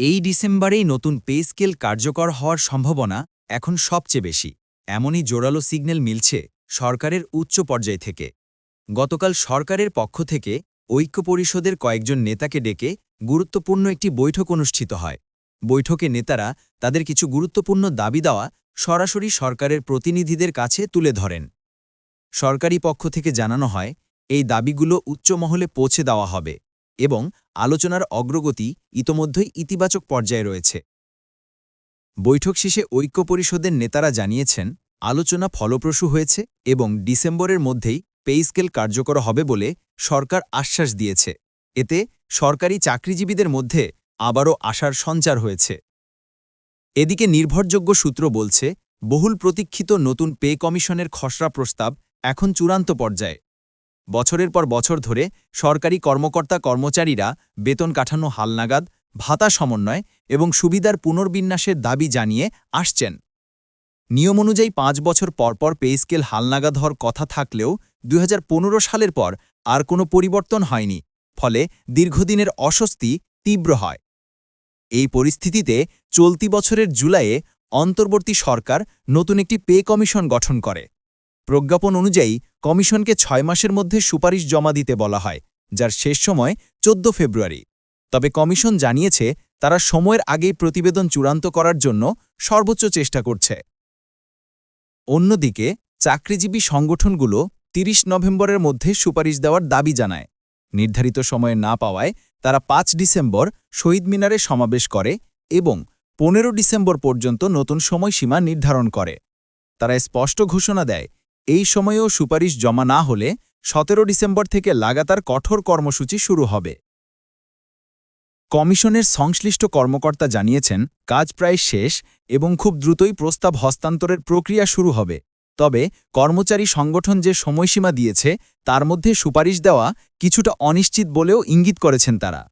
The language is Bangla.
এই ডিসেম্বরেই নতুন পে স্কেল কার্যকর হওয়ার সম্ভাবনা এখন সবচেয়ে বেশি। এমনই জোরালো সিগন্যাল মিলছে সরকারের উচ্চ পর্যায় থেকে। গতকাল সরকারের পক্ষ থেকে ঐক্য পরিষদের কয়েকজন নেতাকে ডেকে গুরুত্বপূর্ণ একটি বৈঠক অনুষ্ঠিত হয়। বৈঠকে নেতারা তাদের কিছু গুরুত্বপূর্ণ দাবি দেওয়া সরাসরি সরকারের প্রতিনিধিদের কাছে তুলে ধরেন। সরকারি পক্ষ থেকে জানানো হয়, এই দাবিগুলো উচ্চ মহলে পৌঁছে দেওয়া হবে। এবং আলোচনার অগ্রগতি ইতোমধ্যেই ইতিবাচক পর্যায়ে রয়েছে। বৈঠক শেষে ঐক্য পরিষদের নেতারা জানিয়েছেন, আলোচনা ফলপ্রসূ হয়েছে এবং ডিসেম্বরের মধ্যেই পেইস্কেল কার্যকর হবে বলে সরকার আশ্বাস দিয়েছে। এতে সরকারি চাকরিজীবীদের মধ্যে আবারও আশার সঞ্চার হয়েছে। এদিকে নির্ভরযোগ্য সূত্র বলছে, বহুল প্রতীক্ষিত নতুন পে কমিশনের খসড়া প্রস্তাব এখন চূড়ান্ত পর্যায়ে। বছরের পর বছর ধরে সরকারি কর্মকর্তা কর্মচারীরা বেতন কাঠানো হালনাগাদ, ভাতা সমন্বয় এবং সুবিধার পুনর্বিন্যাসের দাবি জানিয়ে আসছেন। নিয়ম অনুযায়ী পাঁচ বছর পরপর পে স্কেল হালনাগাদ হওয়ার কথা থাকলেও দুই হাজার পনেরো সালের পর আর কোনো পরিবর্তন হয়নি, ফলে দীর্ঘদিনের অস্বস্তি তীব্র হয়। এই পরিস্থিতিতে চলতি বছরের জুলাইয়ে অন্তর্বর্তী সরকার নতুন একটি পে কমিশন গঠন করে। প্রজ্ঞাপন অনুযায়ী কমিশনকে ছয় মাসের মধ্যে সুপারিশ জমা দিতে বলা হয়, যার শেষ সময় চোদ্দ ফেব্রুয়ারি। তবে কমিশন জানিয়েছে, তারা সময়ের আগেই প্রতিবেদন চূড়ান্ত করার জন্য সর্বোচ্চ চেষ্টা করছে। অন্যদিকে, চাকরিজীবী সংগঠনগুলো ৩০ নভেম্বরের মধ্যে সুপারিশ দেওয়ার দাবি জানায়। নির্ধারিত সময়ে না পাওয়ায় তারা পাঁচ ডিসেম্বর শহীদ মিনারে সমাবেশ করে এবং পনেরো ডিসেম্বর পর্যন্ত নতুন সময়সীমা নির্ধারণ করে। তারা স্পষ্ট ঘোষণা দেয় এই সময়েও সুপারিশ জমা না হলে সতেরো ডিসেম্বর থেকে লাগাতার কঠোর কর্মসূচি শুরু হবে। কমিশনের সংশ্লিষ্ট কর্মকর্তা জানিয়েছেন, কাজ প্রায় শেষ এবং খুব দ্রুতই প্রস্তাব হস্তান্তরের প্রক্রিয়া শুরু হবে। তবে কর্মচারী সংগঠন যে সময়সীমা দিয়েছে, তার মধ্যে সুপারিশ দেওয়া কিছুটা অনিশ্চিত বলেও ইঙ্গিত করেছেন তারা।